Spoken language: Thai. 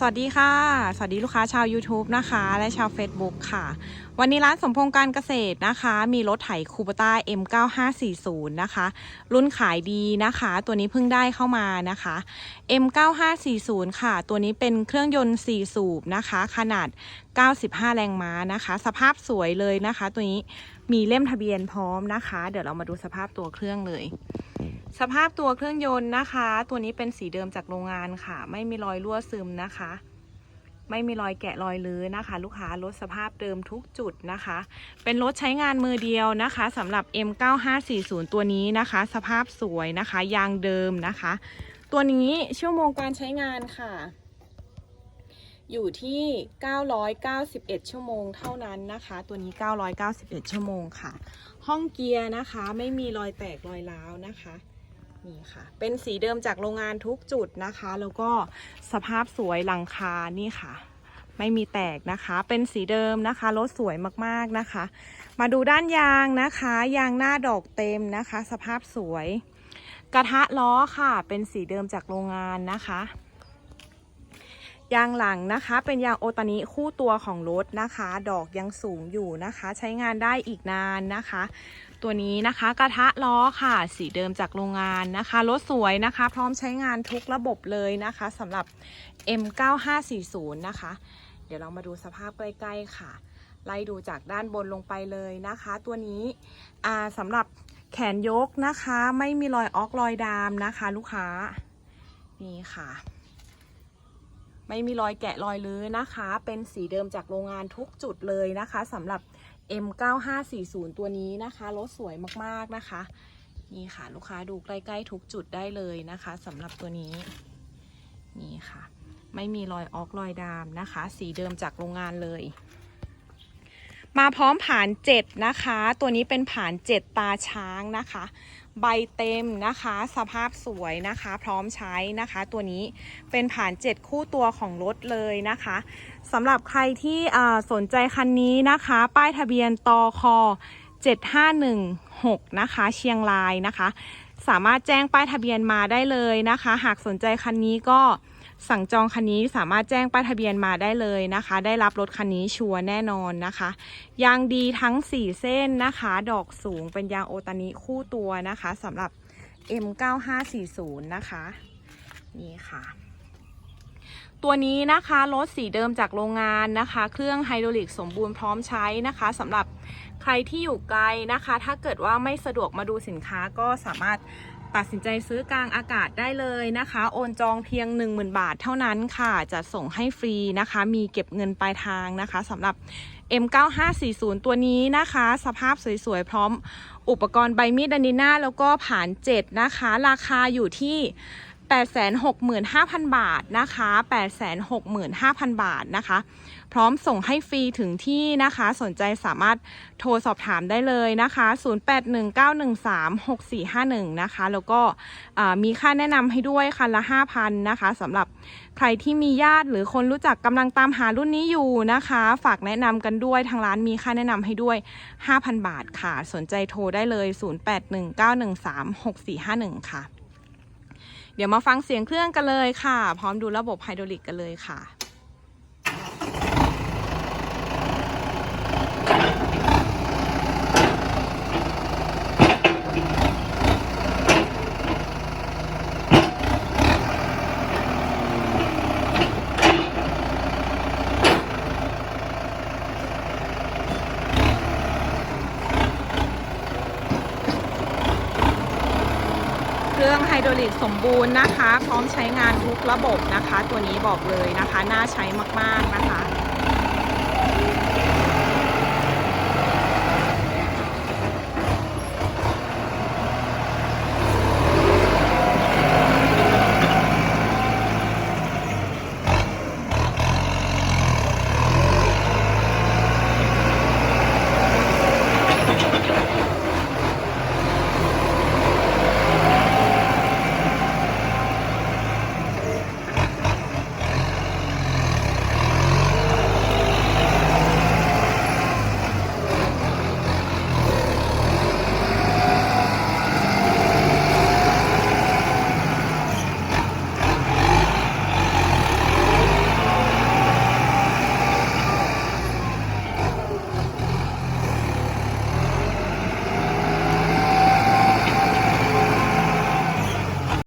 สวัสดีค่ะ สวัสดีลูกค้าชาว YouTube นะคะ และชาว Facebook ค่ะ วันนี้ร้านสมพงษ์การเกษตรนะคะ มีรถไถคูปต้า M9540 นะคะ รุ่นขายดีนะคะ ตัวนี้เพิ่งได้เข้ามานะคะ M9540 ค่ะ ตัวนี้เป็นเครื่องยนต์ 4 สูบนะคะ ขนาด 95 แรงม้านะคะ สภาพสวยเลยนะคะ ตัวนี้มีเล่มทะเบียนพร้อมนะคะ เดี๋ยวเรามาดูสภาพตัวเครื่องเลย สภาพตัวเครื่องยนต์นะคะ ตัวนี้เป็นสีเดิมจากโรงงานค่ะ ไม่มีรอยรั่วซึมนะคะ ไม่มีรอยแกะรอยลื้อนะคะ ลูกค้ารถสภาพเดิมทุกจุดนะคะ เป็นรถใช้งานมือเดียวนะคะสำหรับ M9540 ตัวนี้นะคะ สภาพสวยนะคะ ยางเดิมนะคะ ตัวนี้ชั่วโมงการใช้งานค่ะ อยู่ที่ 991 ชั่วโมงเท่านั้นนะคะ ตัวนี้ 991 ชั่วโมงค่ะ ห้องเกียร์นะคะ ไม่มีรอยแตกรอยร้าวนะคะ นี่ค่ะ เป็นสีเดิมจากโรงงานทุกจุดนะคะ แล้วก็สภาพสวยหลังคานี่ค่ะ ไม่มีแตกนะคะ เป็นสีเดิมนะคะรถสวยมากๆนะคะ มาดูด้านยางนะคะ ยางหน้าดอกเต็มนะคะ สภาพสวย กระทะล้อค่ะ เป็นสีเดิมจากโรงงานนะคะ ยางหลังนะคะเป็นยางโอตานิคู่ตัวของรถนะคะ ดอกยังสูงอยู่นะคะ ใช้งานได้อีกนานนะคะ ตัวนี้นะคะกระทะล้อค่ะ สีเดิมจากโรงงานนะคะรถสวยนะคะ พร้อมใช้งานทุกระบบเลยนะคะสำหรับ M9540 นะคะ เดี๋ยวเรามาดูสภาพใกล้ๆค่ะ ไล่ดูจากด้านบนลงไปเลยนะคะ ตัวนี้สำหรับแขนยกนะคะ ไม่มีรอยออกรอยดามนะคะ ลูกค้านี่ค่ะ ไม่มีรอยแกะรอยลื้อนะคะ เป็นสีเดิมจากโรงงานทุกจุดเลยนะคะสำหรับ M9540 ตัวนี้นะคะรถสวยมากๆนะคะ นี่ค่ะลูกค้าดูใกล้ๆทุกจุดได้เลยนะคะสำหรับตัวนี้ นี่ค่ะ ไม่มีรอยออกรอยดามนะคะ สีเดิมจากโรงงานเลย มาพร้อมผานเจ็ดนะคะ ตัวนี้เป็นผานเจ็ดตาช้างนะคะ ใบเต็มนะคะ สภาพสวยนะคะ พร้อมใช้นะคะ ตัวนี้เป็นผ่าน 7 คู่ตัวของรถเลยนะคะสำหรับใครที่สนใจคันนี้นะคะ ป้ายทะเบียนตอคอ7516 นะคะ เชียงรายนะคะ สามารถแจ้งป้ายทะเบียนมาได้เลยนะคะ หากสนใจคันนี้ก็ สั่งจองคันนี้สามารถแจ้งป้ายทะเบียนมาได้เลยนะคะ ได้รับรถคันนี้ชัวร์แน่นอนนะคะยางดีทั้ง 4 เส้นนะคะ ดอกสูงเป็นยางโอตานิคู่ตัวนะคะสำหรับ M9540 นะคะ นี่ค่ะ ตัวนี้นะคะรถสีเดิมจากโรงงานนะคะ เครื่องไฮดรอลิกสมบูรณ์พร้อมใช้นะคะสำหรับใครที่อยู่ไกลนะคะ ถ้าเกิดว่าไม่สะดวกมาดูสินค้าก็สามารถ ตัดสินใจซื้อกลางอากาศได้เลยนะคะ โอนจองเพียง 10,000 บาทเท่านั้นค่ะ จะส่งให้ฟรีนะคะ มีเก็บเงินปลายทางนะคะสำหรับ M9540 ตัวนี้นะคะ สภาพสวยๆ พร้อมอุปกรณ์ใบมีดดานิน่าแล้วก็ผ่าน 7 นะคะ ราคาอยู่ที่ 865,000 บาทนะคะ865,000 บาทนะคะ พร้อมส่งให้ฟรีถึงที่นะคะ สนใจสามารถโทรสอบถามได้เลยนะคะ 0819136451 นะคะ แล้วก็มีค่าแนะนำให้ด้วยคันละ 5,000 นะคะสำหรับใครที่มีญาติหรือคนรู้จักกำลังตามหารุ่นนี้อยู่นะคะ ฝากแนะนำกันด้วยทางร้านมีค่าแนะนำให้ด้วย 5,000 บาทค่ะ สนใจโทรได้เลย 0819136451 ค่ะ เดี๋ยวมาฟังเสียงเครื่องกันเลยค่ะ พร้อมดูระบบไฮดรอลิกกันเลยค่ะ รื่องไฮดรอลิกสมบูรณ์นะคะ พร้อมใช้งานทุกระบบนะคะ ตัวนี้บอกเลยนะคะ น่าใช้มากๆนะคะ